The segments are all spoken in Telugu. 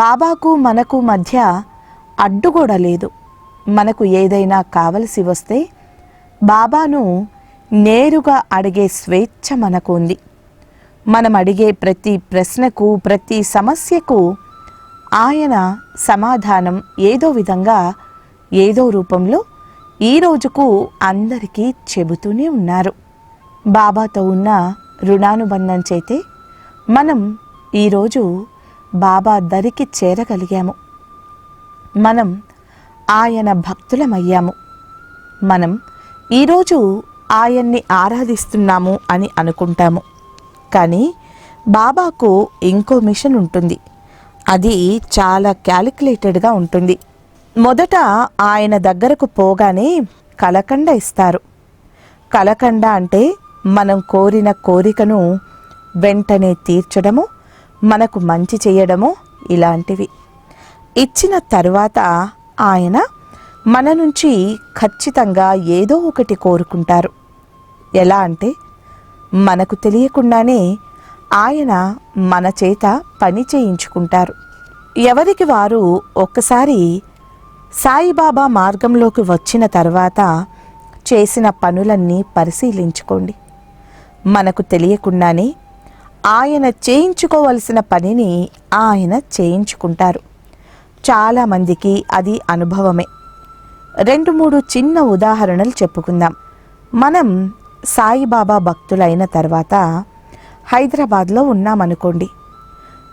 బాబాకు మనకు మధ్య అడ్డుగోడ లేదు. మనకు ఏదైనా కావలసి వస్తే బాబాను నేరుగా అడిగే స్వేచ్ఛ మనకు ఉంది. మనం అడిగే ప్రతి ప్రశ్నకు ప్రతి సమస్యకు ఆయన సమాధానం ఏదో విధంగా ఏదో రూపంలో ఈ రోజుకు అందరికీ చెబుతూనే ఉన్నారు. బాబాతో ఉన్న రుణానుబంధం చేతే మనం ఈరోజు బాబా దరికి చేరగలిగాము. మనం ఆయన భక్తులమయ్యాము. మనం ఈరోజు ఆయన్ని ఆరాధిస్తున్నాము అని అనుకుంటాము. కానీ బాబాకు ఇంకో మిషన్ ఉంటుంది. అది చాలా క్యాలిక్యులేటెడ్గా ఉంటుంది. మొదట ఆయన దగ్గరకు పోగానే కలకండ ఇస్తారు. కలకండ అంటే మనం కోరిన కోరికను వెంటనే తీర్చడము మనకు మంచి చేయడము ఇలాంటివి. ఇచ్చిన తర్వాత ఆయన మన నుంచి ఖచ్చితంగా ఏదో ఒకటి కోరుకుంటారు. ఎలా అంటే మనకు తెలియకుండానే ఆయన మన చేత పని చేయించుకుంటారు. ఎవరికి వారు ఒక్కసారి సాయిబాబా మార్గంలోకి వచ్చిన తర్వాత చేసిన పనులన్నీ పరిశీలించుకోండి. మనకు తెలియకుండానే ఆయన చేయించుకోవలసిన పనిని ఆయన చేయించుకుంటారు. చాలామందికి అది అనుభవమే. రెండు మూడు చిన్న ఉదాహరణలు చెప్పుకుందాం. మనం సాయిబాబా భక్తులైన తర్వాత హైదరాబాద్లో ఉన్నామనుకోండి.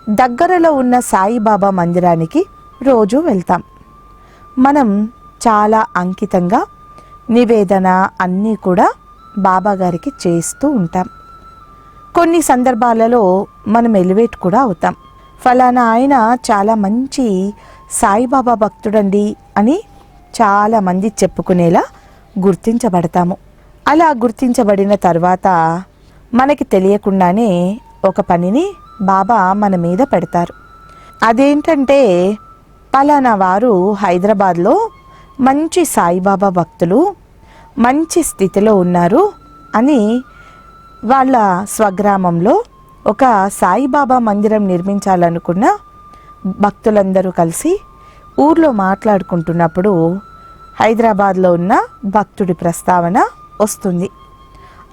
దగ్గరలో ఉన్న సాయిబాబా మందిరానికి రోజు వెళ్తాం. మనం చాలా అంకితంగా నివేదన అన్నీ కూడా బాబాగారికి చేస్తూ ఉంటాం. కొన్ని సందర్భాలలో మనం ఎలివేట్ కూడా అవుతాం. ఫలానా ఆయన చాలా మంచి సాయిబాబా భక్తుడండి అని చాలామంది చెప్పుకునేలా గుర్తించబడతాము. అలా గుర్తించబడిన తర్వాత మనకి తెలియకుండానే ఒక పనిని బాబా మన మీద పెడతారు. అదేంటంటే పలానా వారు హైదరాబాద్లో మంచి సాయిబాబా భక్తులు మంచి స్థితిలో ఉన్నారు అని వాళ్ళ స్వగ్రామంలో ఒక సాయిబాబా మందిరం నిర్మించాలనుకున్న భక్తులందరూ కలిసి ఊర్లో మాట్లాడుకుంటున్నప్పుడు హైదరాబాద్లో ఉన్న భక్తుడి ప్రస్తావన వస్తుంది.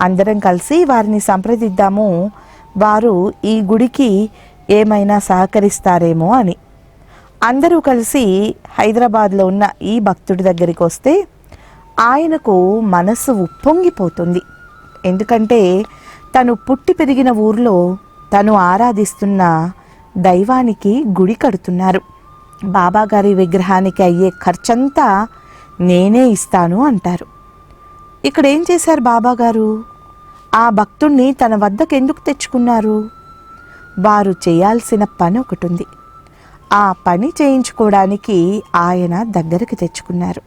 అందరం కలిసి వారిని సంప్రదిద్దాము. వారు ఈ గుడికి ఏమైనా సహకరిస్తారేమో అని. అందరూ కలిసి హైదరాబాద్లో ఉన్న ఈ భక్తుడి దగ్గరికి వస్తే ఆయనకు మనసు ఉప్పొంగిపోతుంది. ఎందుకంటే తను పుట్టి పెరిగిన ఊర్లో తను ఆరాధిస్తున్న దైవానికి గుడి కడుతున్నారు. బాబాగారి విగ్రహానికి అయ్యే ఖర్చంతా నేనే ఇస్తాను అంటారు. ఇక్కడ ఏం చేశారు బాబాగారు? ఆ భక్తుణ్ణి తన వద్దకు ఎందుకు తెచ్చుకున్నారు? వారు చేయాల్సిన పని ఒకటి ఉంది ఆ పని చేయించుకోవడానికి ఆయన దగ్గరికి తెచ్చుకున్నారు.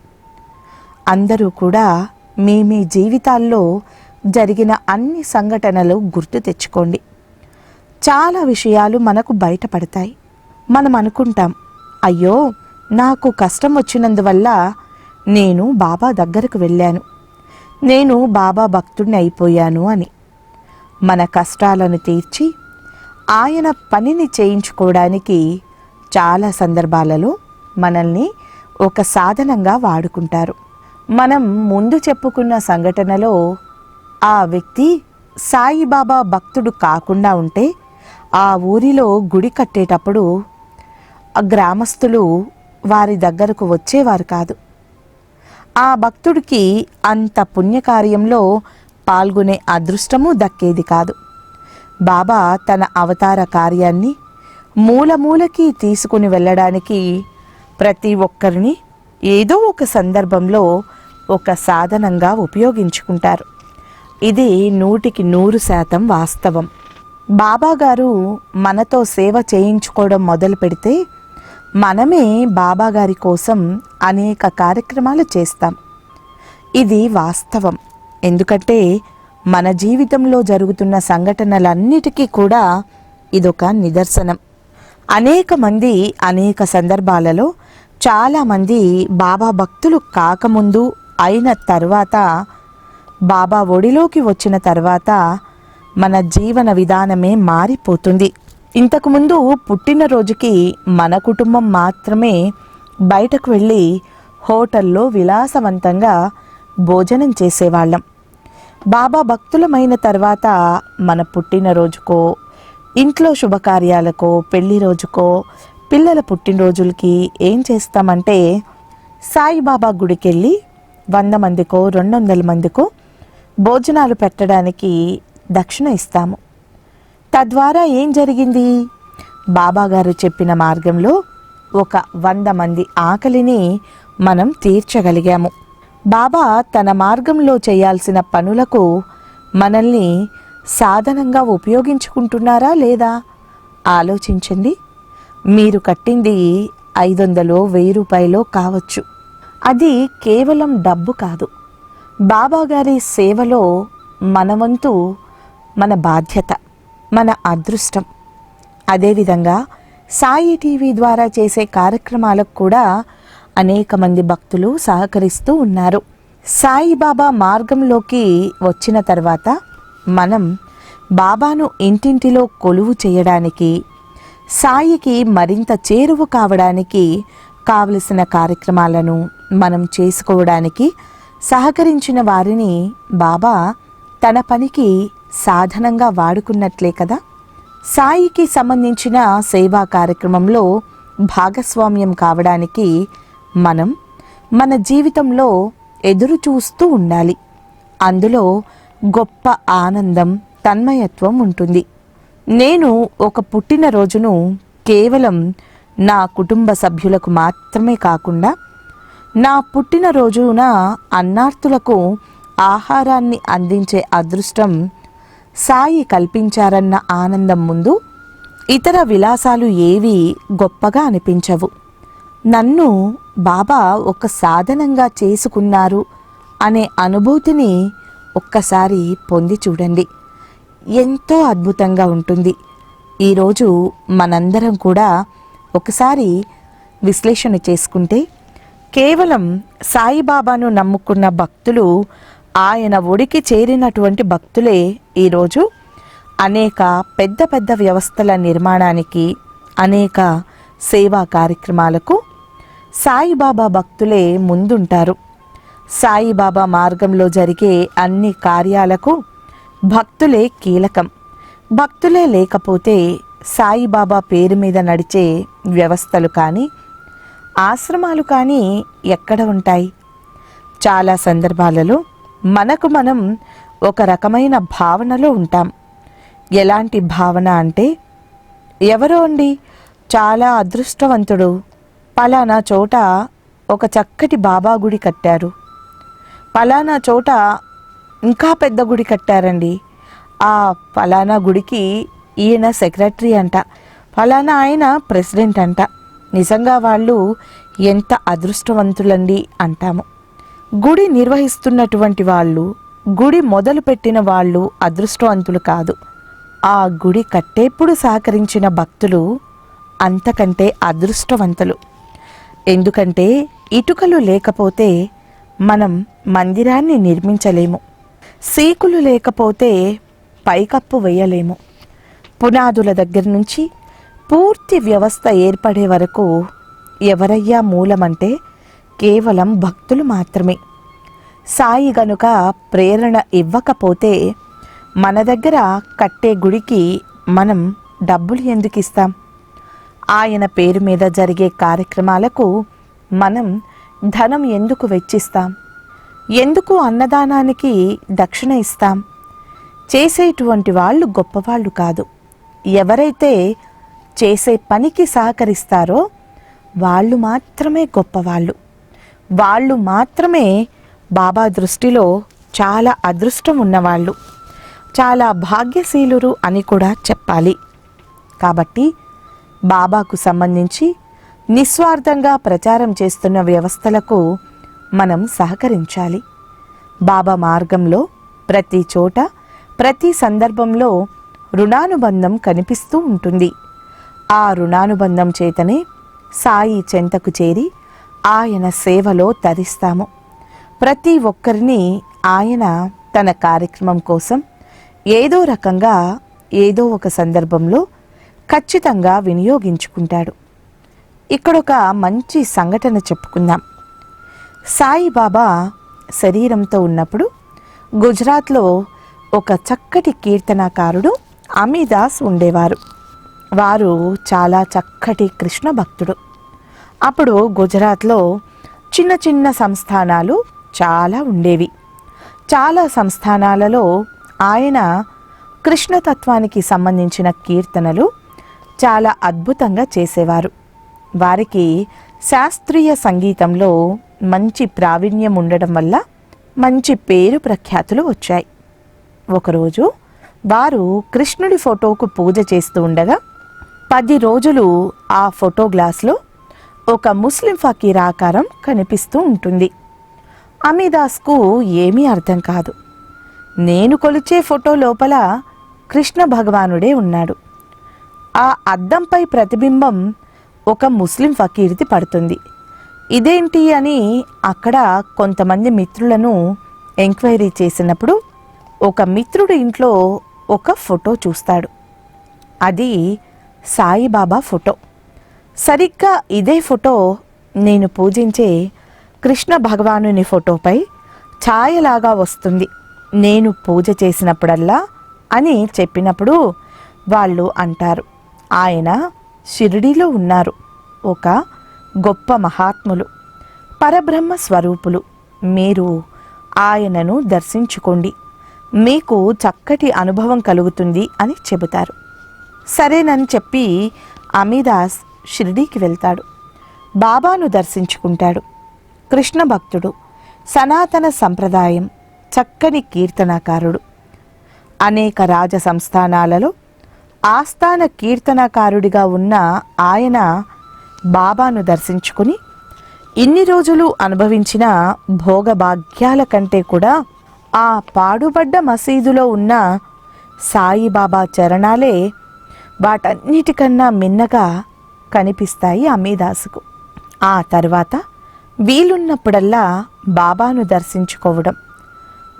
అందరూ కూడా మీ మీ జీవితాల్లో జరిగిన అన్ని సంఘటనలు గుర్తు తెచ్చుకోండి. చాలా విషయాలు మనకు బయటపడతాయి. మనం అనుకుంటాం అయ్యో నాకు కష్టం వచ్చినందువల్ల నేను బాబా దగ్గరకు వెళ్ళాను. నేను బాబా భక్తుడిని అయిపోయాను అని. మన కష్టాలను తీర్చి ఆయన పనిని చేయించుకోవడానికి చాలా సందర్భాలలో మనల్ని ఒక సాధనంగా వాడుకుంటారు. మనం ముందు చెప్పుకున్న సంఘటనలో ఆ వ్యక్తి సాయిబాబా భక్తుడు కాకుండా ఉంటే ఆ ఊరిలో గుడి కట్టేటప్పుడు ఆ గ్రామస్తులు వారి దగ్గరకు వచ్చేవారు కాదు. ఆ భక్తుడికి అంత పుణ్యకార్యంలో పాల్గొనే అదృష్టము దక్కేది కాదు. బాబా తన అవతార కార్యాన్ని మూలమూలకి తీసుకుని వెళ్ళడానికి ప్రతి ఒక్కరిని ఏదో ఒక సందర్భంలో ఒక సాధనంగా ఉపయోగించుకుంటారు. ఇది నూటికి నూరు శాతం వాస్తవం. బాబాగారు మనతో సేవ చేయించుకోవడం మొదలు పెడితే మనమే బాబాగారి కోసం అనేక కార్యక్రమాలు చేస్తాం. ఇది వాస్తవం. ఎందుకంటే మన జీవితంలో జరుగుతున్న సంఘటనలన్నిటికీ కూడా ఇదొక నిదర్శనం. అనేక మంది అనేక సందర్భాలలో చాలామంది బాబా భక్తులు కాకముందు అయిన తర్వాత బాబా ఒడిలోకి వచ్చిన తర్వాత మన జీవన విధానమే మారిపోతుంది. ఇంతకుముందు పుట్టినరోజుకి మన కుటుంబం మాత్రమే బయటకు వెళ్ళి హోటల్లో విలాసవంతంగా భోజనం చేసేవాళ్ళం. బాబా భక్తులమైన తర్వాత మన పుట్టినరోజుకో ఇంట్లో శుభకార్యాలకో పెళ్ళి రోజుకో పిల్లల పుట్టినరోజులకి ఏం చేస్తామంటే సాయిబాబా గుడికెళ్ళి వంద మందికో రెండు వందల మందికో భోజనాలు పెట్టడానికి దక్షిణ ఇస్తాము. తద్వారా ఏం జరిగింది? బాబాగారు చెప్పిన మార్గంలో ఒక వంద మంది ఆకలిని మనం తీర్చగలిగాము. బాబా తన మార్గంలో చేయాల్సిన పనులకు మనల్ని సాధనంగా ఉపయోగించుకుంటున్నారా లేదా? ఆలోచించండి. మీరు కట్టింది ఐదు వందలో వెయ్యి రూపాయలో కావచ్చు. అది కేవలం డబ్బు కాదు. బాబాగారి సేవలో మన వంతు మన బాధ్యత మన అదృష్టం. అదేవిధంగా సాయి టీవీ ద్వారా చేసే కార్యక్రమాలకు కూడా అనేక మంది భక్తులు సహకరిస్తూ ఉన్నారు. సాయిబాబా మార్గంలోకి వచ్చిన తర్వాత మనం బాబాను ఇంటింటిలో కొలువు చేయడానికి సాయికి మరింత చేరువు కావడానికి కావలసిన కార్యక్రమాలను మనం చేసుకోవడానికి సహకరించిన వారిని బాబా తన పనికి సాధనంగా వాడుకున్నట్లే కదా? సాయికి సంబంధించిన సేవా కార్యక్రమంలో భాగస్వామ్యం కావడానికి మనం మన జీవితంలో ఎదురు చూస్తూ ఉండాలి. అందులో గొప్ప ఆనందం తన్మయత్వం ఉంటుంది. నేను ఒక పుట్టినరోజును కేవలం నా కుటుంబ సభ్యులకు మాత్రమే కాకుండా నా పుట్టినరోజున అన్నార్థులకు ఆహారాన్ని అందించే అదృష్టం సాయి కల్పించారన్న ఆనందం ముందు ఇతర విలాసాలు ఏవి గొప్పగా అనిపించవు. నన్ను బాబా ఒక సాధనంగా చేసుకున్నారు అనే అనుభూతిని ఒక్కసారి పొంది చూడండి. ఎంతో అద్భుతంగా ఉంటుంది. ఈరోజు మనందరం కూడా ఒకసారి విశ్లేషణ చేసుకుంటే కేవలం సాయిబాబాను నమ్ముకున్న భక్తులు ఆయన ఒడికి చేరినటువంటి భక్తులే ఈరోజు అనేక పెద్ద పెద్ద వ్యవస్థల నిర్మాణానికి అనేక సేవా కార్యక్రమాలకు సాయిబాబా భక్తులే ముందుంటారు. సాయిబాబా మార్గంలో జరిగే అన్ని కార్యాలకు భక్తులే కీలకం. భక్తులే లేకపోతే సాయిబాబా పేరు మీద నడిచే వ్యవస్థలు కానీ ఆశ్రమాలు కానీ ఎక్కడ ఉంటాయి? చాలా సందర్భాలలో మనకు మనం ఒక రకమైన భావనలో ఉంటాం. ఎలాంటి భావన అంటే ఎవరో అండి చాలా అదృష్టవంతుడు. పలానా చోట ఒక చక్కటి బాబా గుడి కట్టారు. పలానా చోట ఇంకా పెద్ద గుడి కట్టారండి. ఆ ఫలానా గుడికి ఈయన సెక్రటరీ అంట. ఫలానా ఆయన ప్రెసిడెంట్ అంట. నిజంగా వాళ్ళు ఎంత అదృష్టవంతులండి అంటాము. గుడి నిర్వహిస్తున్నటువంటి వాళ్ళు గుడి మొదలుపెట్టిన వాళ్ళు అదృష్టవంతులు కాదు. ఆ గుడి కట్టేప్పుడు సహకరించిన భక్తులు అంతకంటే అదృష్టవంతులు. ఎందుకంటే ఇటుకలు లేకపోతే మనం మందిరాన్ని నిర్మించలేము. సీకులు లేకపోతే పైకప్పు వేయలేము. పునాదుల దగ్గర నుంచి పూర్తి వ్యవస్థ ఏర్పడే వరకు ఎవరయ్యా మూలమంటే కేవలం భక్తులు మాత్రమే. సాయి గనుక ప్రేరణ ఇవ్వకపోతే మన దగ్గర కట్టే గుడికి మనం డబ్బులు ఎందుకు ఇస్తాం ఆయన పేరు మీద జరిగే కార్యక్రమాలకు మనం ధనం ఎందుకు వెచ్చిస్తాం? ఎందుకు అన్నదానానికి దక్షిణ ఇస్తాం? చేసేటువంటి వాళ్ళు గొప్పవాళ్ళు కాదు. ఎవరైతే చేసే పనికి సహకరిస్తారో వాళ్ళు మాత్రమే గొప్పవాళ్ళు. వాళ్ళు మాత్రమే బాబా దృష్టిలో చాలా అదృష్టం ఉన్నవాళ్ళు. చాలా భాగ్యశీలురు అని కూడా చెప్పాలి. కాబట్టి బాబాకు సంబంధించి నిస్వార్థంగా ప్రచారం చేస్తున్న వ్యవస్థలకు మనం సహకరించాలి. బాబా మార్గంలో ప్రతి చోట ప్రతి సందర్భంలో రుణానుబంధం కనిపిస్తూ ఉంటుంది. ఆ రుణానుబంధం చేతనే సాయి చెంతకు చేరి ఆయన సేవలో తరిస్తాము. ప్రతి ఒక్కరిని ఆయన తన కార్యక్రమం కోసం ఏదో రకంగా ఏదో ఒక సందర్భంలో ఖచ్చితంగా వినియోగించుకుంటాడు. ఇక్కడొక మంచి సంఘటన చెప్పుకుందాం. సాయిబాబా శరీరంతో ఉన్నప్పుడు గుజరాత్లో ఒక చక్కటి కీర్తనాకారుడు అమీదాస్ ఉండేవారు. వారు చాలా చక్కటి కృష్ణ భక్తుడు. అప్పుడు గుజరాత్లో చిన్న చిన్న సంస్థానాలు చాలా ఉండేవి. చాలా సంస్థానాలలో ఆయన కృష్ణతత్వానికి సంబంధించిన కీర్తనలు చాలా అద్భుతంగా చేసేవారు. వారికి శాస్త్రీయ సంగీతంలో మంచి ప్రావీణ్యం ఉండడం వల్ల మంచి పేరు ప్రఖ్యాతులు వచ్చాయి. ఒకరోజు వారు కృష్ణుడి ఫోటోకు పూజ చేస్తూ ఉండగా పది రోజులు ఆ ఫోటో గ్లాస్లో ఒక ముస్లిం ఫకీర్ ఆకారం కనిపిస్తూ ఉంటుంది. అమీదాస్కు ఏమీ అర్థం కాదు. నేను కొలిచే ఫోటో లోపల కృష్ణ భగవానుడే ఉన్నాడు. ఆ అద్దంపై ప్రతిబింబం ఒక ముస్లిం ఫకీర్ది పడుతుంది. ఇదేంటి అని అక్కడ కొంతమంది మిత్రులను ఎంక్వైరీ చేసినప్పుడు ఒక మిత్రుడు ఇంట్లో ఒక ఫోటో చూస్తాడు. అది సాయిబాబా ఫోటో. సరిగ్గా ఇదే ఫోటో నేను పూజించే కృష్ణ భగవానుని ఫోటోపై ఛాయలాగా వస్తుంది. నేను పూజ చేసినప్పుడల్లా అని చెప్పినప్పుడు వాళ్ళు అంటారు. ఆయన షిరిడీలో ఉన్నారు. ఒక గొప్ప మహాత్ములు పరబ్రహ్మ స్వరూపులు. మీరు ఆయనను దర్శించుకోండి. మీకు చక్కటి అనుభవం కలుగుతుంది అని చెబుతారు. సరేనని చెప్పి అమీదాస్ షిరిడీకి వెళ్తాడు. బాబాను దర్శించుకుంటాడు. కృష్ణ భక్తుడు సనాతన సంప్రదాయం చక్కని కీర్తనకారుడు. అనేక రాజ సంస్థానాలలో ఆస్థాన కీర్తనకారుడిగా ఉన్న ఆయన బాబాను దర్శించుకుని ఇన్ని రోజులు అనుభవించిన భోగభాగ్యాల కంటే కూడా ఆ పాడుబడ్డ మసీదులో ఉన్న సాయిబాబా చరణాలే వాటన్నిటికన్నా మిన్నగా కనిపిస్తాయి అమీదాసుకు ఆ తర్వాత వీలున్నప్పుడల్లా బాబాను దర్శించుకోవడం.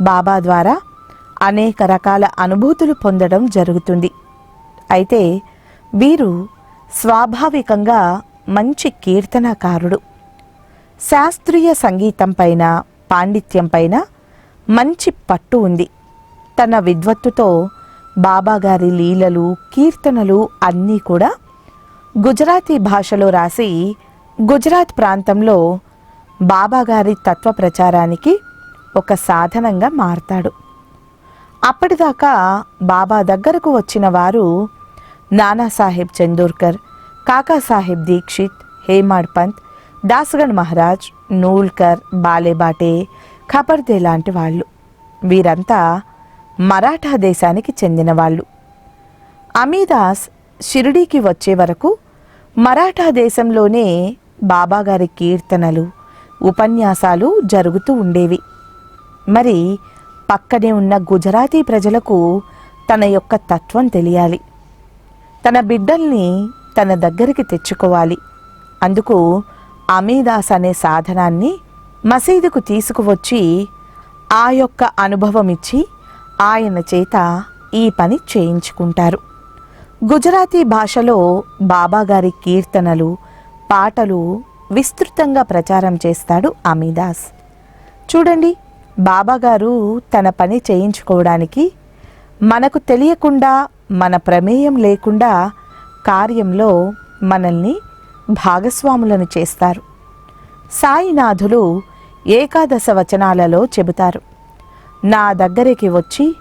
బాబా ద్వారా అనేక రకాల అనుభూతులు పొందడం జరుగుతుంది. అయితే వీరు స్వాభావికంగా మంచి కీర్తనకారుడు. శాస్త్రీయ సంగీతం పైన పాండిత్యం పైన మంచి పట్టు ఉంది. తన విద్వత్తుతో బాబాగారి లీలలు కీర్తనలు అన్నీ కూడా గుజరాతీ భాషలో రాసి గుజరాత్ ప్రాంతంలో బాబాగారి తత్వ ప్రచారానికి ఒక సాధనంగా మారతాడు. అప్పటిదాకా బాబా దగ్గరకు వచ్చిన వారు నానాసాహెబ్ చందూర్కర్ కాకాసాహెబ్ దీక్షిత్ హేమాడ్ పంత్ దాసగణ్ మహారాజ్ నూల్కర్ బాలేబాటే ఖబర్దే లాంటి వాళ్ళు. వీరంతా మరాఠా దేశానికి చెందిన వాళ్ళు అమీదాస్ షిరిడీకి వచ్చే వరకు మరాఠా దేశంలోనే బాబాగారి కీర్తనలు ఉపన్యాసాలు జరుగుతూ ఉండేవి. మరి పక్కనే ఉన్న గుజరాతీ ప్రజలకు తన యొక్క తత్వం తెలియాలి. తన బిడ్డల్ని తన దగ్గరికి తెచ్చుకోవాలి. అందుకు అమీదాస్ అనే సాధనాన్ని మసీదుకు తీసుకువచ్చి ఆ యొక్క అనుభవం ఇచ్చి ఆయన చేత ఈ పని చేయించుకుంటారు. గుజరాతీ భాషలో బాబాగారి కీర్తనలు పాటలు విస్తృతంగా ప్రచారం చేస్తాడు అమీదాస్. చూడండి బాబాగారు తన పని చేయించుకోవడానికి మనకు తెలియకుండా మన ప్రమేయం లేకుండా కార్యంలో మనల్ని భాగస్వాములను చేస్తారు. సాయినాథులు ఏకాదశ వచనాలలో చెబుతారు. నా దగ్గరికి వచ్చి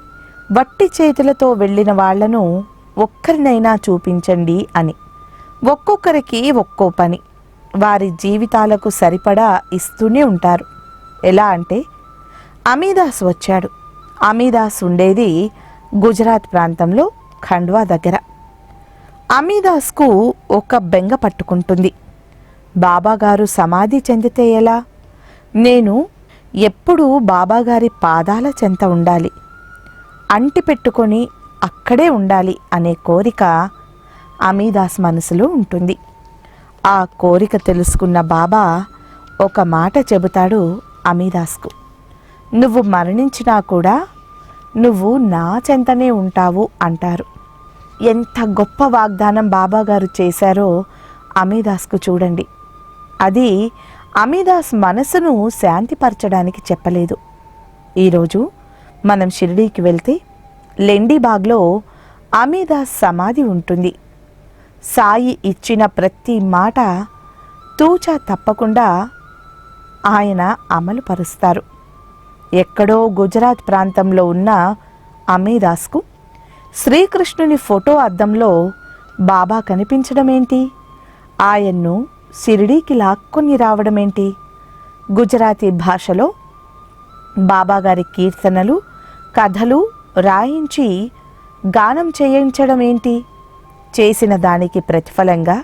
వట్టి చేతులతో వెళ్ళిన వాళ్ళను ఒక్కరినైనా చూపించండి అని. ఒక్కొక్కరికి ఒక్కో పని. వారి జీవితాలకు సరిపడా ఇస్తూనే ఉంటారు. ఎలా అంటే అమీదాస్ వచ్చాడు. అమీదాస్ ఉండేది గుజరాత్ ప్రాంతంలో ఖండ్వా దగ్గర. అమీదాస్కు ఒక బెంగ పట్టుకుంటుంది. బాబాగారు సమాధి చెందితే ఎలా? నేను ఎప్పుడూ బాబాగారి పాదాల చెంత ఉండాలి. అంటి పెట్టుకొని అక్కడే ఉండాలి అనే కోరిక అమీదాస్ మనసులో ఉంటుంది. ఆ కోరిక తెలుసుకున్న బాబా ఒక మాట చెబుతాడు అమీదాస్కు. నువ్వు మరణించినా కూడా నువ్వు నా చెంతనే ఉంటావు అంటారు. ఎంత గొప్ప వాగ్దానం బాబాగారు చేశారో అమీదాస్కు చూడండి. అది అమీదాస్ మనసును శాంతిపరచడానికి చెప్పలేదు. ఈరోజు మనం షిరిడీకి వెళ్తే లెండిబాగ్లో అమీదాస్ సమాధి ఉంటుంది. సాయి ఇచ్చిన ప్రతి మాట తూచా తప్పకుండా ఆయన అమలు పరుస్తారు ఎక్కడో గుజరాత్ ప్రాంతంలో ఉన్న అమీదాస్కు శ్రీకృష్ణుని ఫోటో అద్దంలో బాబా కనిపించడమేంటి? ఆయన్ను షిరిడీకి లాక్కొని రావడమేంటి? గుజరాతీ భాషలో బాబాగారి కీర్తనలు కథలు రాయించి గానం చేయించడం ఏంటి చేసిన దానికి ప్రతిఫలంగా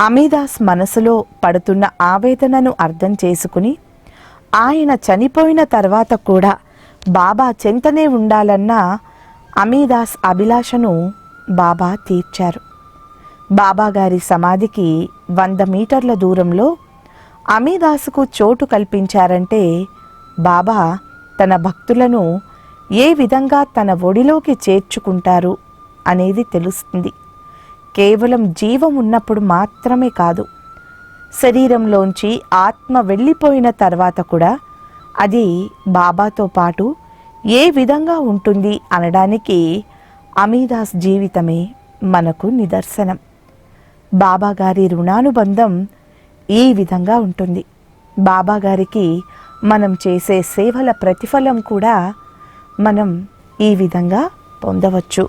అమీదాస్ మనసులో పడుతున్న ఆవేదనను అర్థం చేసుకుని ఆయన చనిపోయిన తర్వాత కూడా బాబా చెంతనే ఉండాలన్న అమీదాస్ అభిలాషను బాబా తీర్చారు. బాబాగారి సమాధికి వంద మీటర్ల దూరంలో అమీదాసుకు చోటు కల్పించారంటే బాబా తన భక్తులను ఏ విధంగా తన ఒడిలోకి చేర్చుకుంటారు అనేది తెలుస్తుంది. కేవలం జీవం ఉన్నప్పుడు మాత్రమే కాదు శరీరంలోంచి ఆత్మ వెళ్ళిపోయిన తర్వాత కూడా అది బాబాతో పాటు ఏ విధంగా ఉంటుంది అనడానికి అమీదాస్ జీవితమే మనకు నిదర్శనం. బాబాగారి రుణానుబంధం ఈ విధంగా ఉంటుంది. బాబాగారికి మనం చేసే సేవల ప్రతిఫలం కూడా మనం ఈ విధంగా పొందవచ్చు.